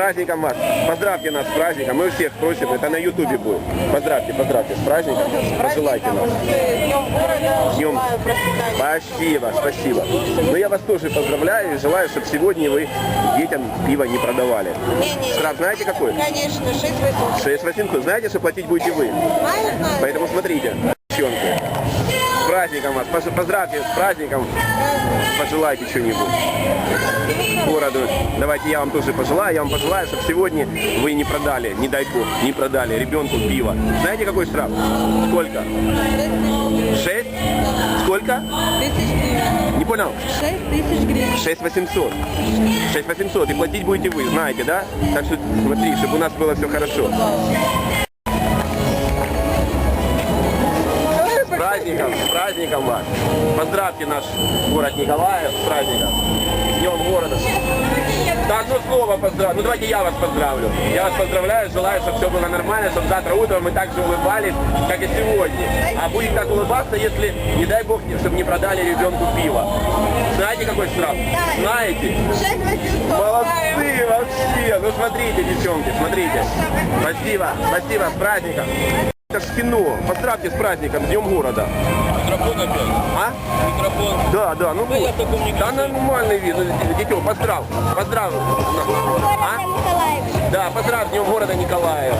праздником вас. Поздравьте нас с праздником. Мы всех просим. Это на ютубе будет. Поздравьте, поздравьте с праздником. Пожелайте нам. Днем. Спасибо, спасибо. Ну я вас тоже поздравляю и желаю, чтобы сегодня вы детям пиво не продавали. Штраф знаете какой? Конечно, 6 800. 6 800. Знаете, что платить будете вы? Поэтому смотрите, девчонки. Праздником вас. Поз- Поздравьте с праздником. Пожелайте что-нибудь городу. Давайте я вам тоже пожелаю. Я вам пожелаю, чтобы сегодня вы не продали, не дай бог, не продали ребенку пиво. Знаете, какой штраф? Сколько? Шесть? Сколько? Не понял? 6 тысяч гривен. 6 800. 6 800. И платить будете вы, знаете, да? Так что смотри, чтобы у нас было все хорошо. Праздником, с праздником вас. Поздравьте наш город Николаев с праздником. С Днем города. Так, ну слово поздравь. Ну давайте я вас поздравлю. Я вас поздравляю, желаю, чтобы все было нормально, чтобы завтра утром мы так же улыбались, как и сегодня. А будет так улыбаться, если, не дай бог, чтобы не продали ребенку пиво. Знаете, какой штраф? Знаете? 6 800. Молодцы вообще! Ну смотрите, девчонки, смотрите. Спасибо, спасибо, с праздником. Это ж кино. Поздравьте с праздником, с Днем города. Микрофон опять. А? Микрофон. Да, да, ну Да я в таком не Да нормальный вид. Ну, Дитё, поздрав. Поздрав. А? Да, поздрав с Днем города Николаева.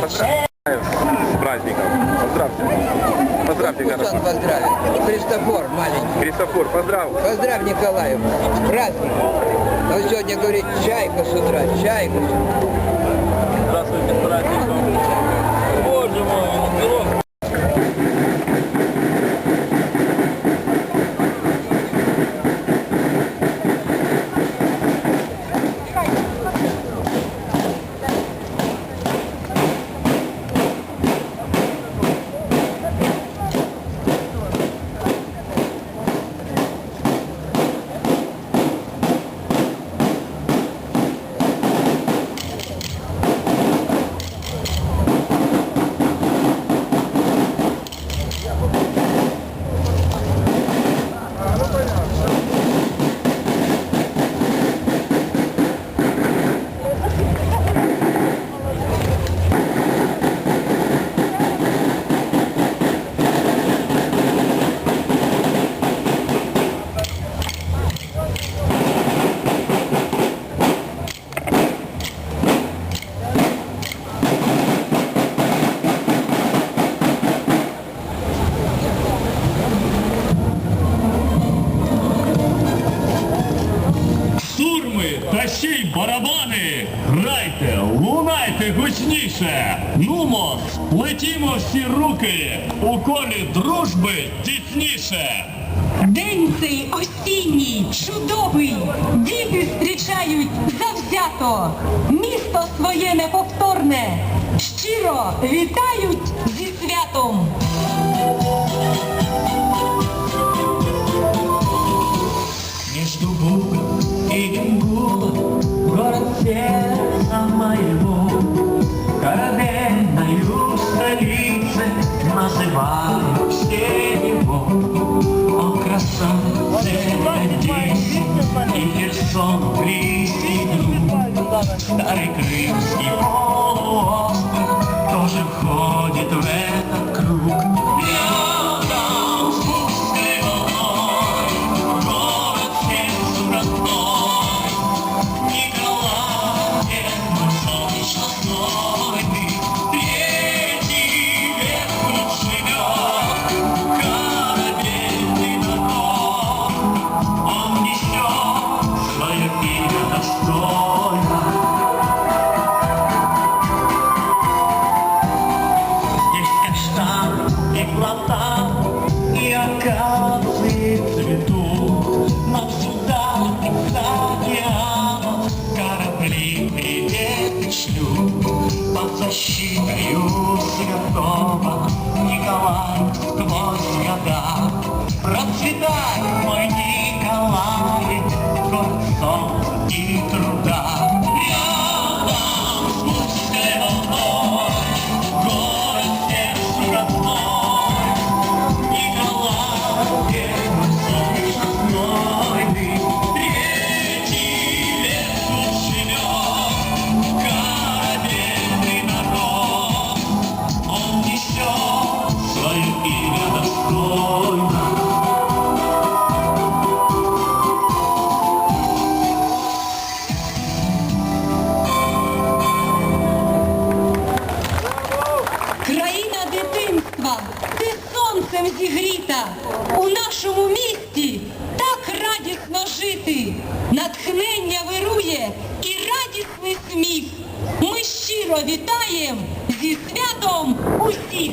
Поздравляю с праздником. Поздравьте. Поздравьте, Пусть хорошо. он поздравит. Христофор маленький. Христофор, поздрав. Поздравь Николаев. С праздником. Он сегодня говорит, чайка с утра, чайка. с утра. Temperaturen. Барабани, грайте, лунайте гучніше. Нумо, сплетімо всі руки, у колі дружби тісніше. День цей осінній, чудовий, діти зустрічають завзято. Місто своє неповторне, щиро вітають зі святом. Называют его. Он красавец Одессы и Херсон присоединю. Старый Крымский Под защитою святого Николая сквозь года. щиро вітаємо зі святом усіх.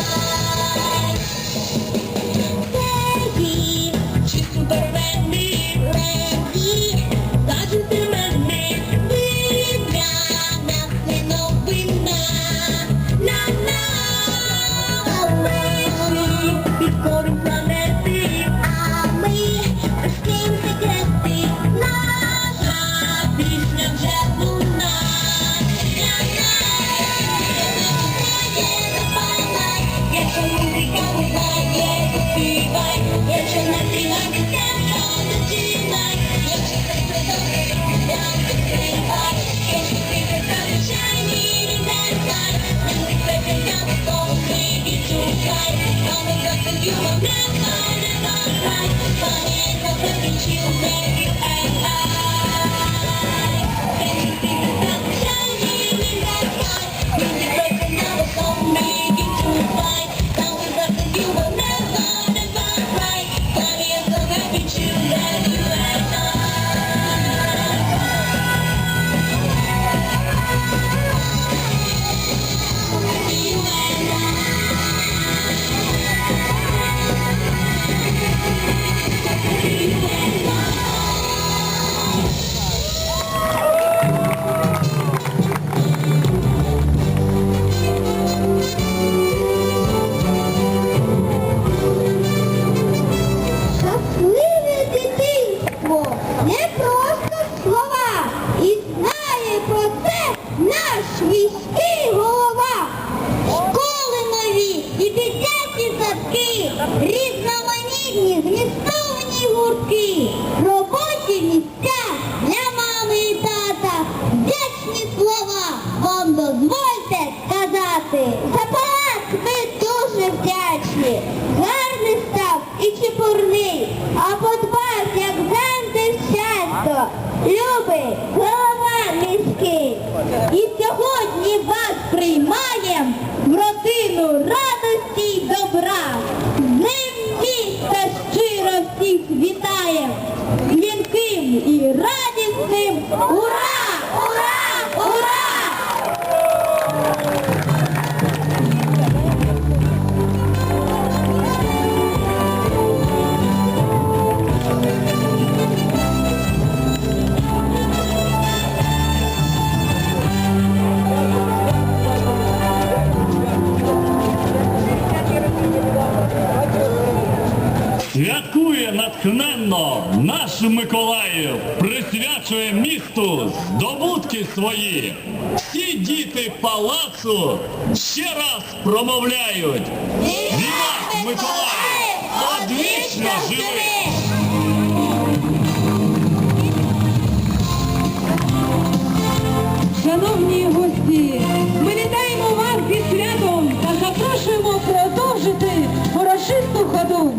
Yeah. гарний став і чепурний, а подбав, як завжди щасто, любий голова міський. І сьогодні вас приймаєм в родину радості й добра. З ним міста щиро всіх вітаєм, Лінким і радісним. натхненно наш Миколаїв присвячує місту здобутки свої. Всі діти палацу ще раз промовляють. Віват Миколаїв! Одвічно живий! Шановні гості, ми вітаємо вас зі святом та запрошуємо продовжити урочисту ходу.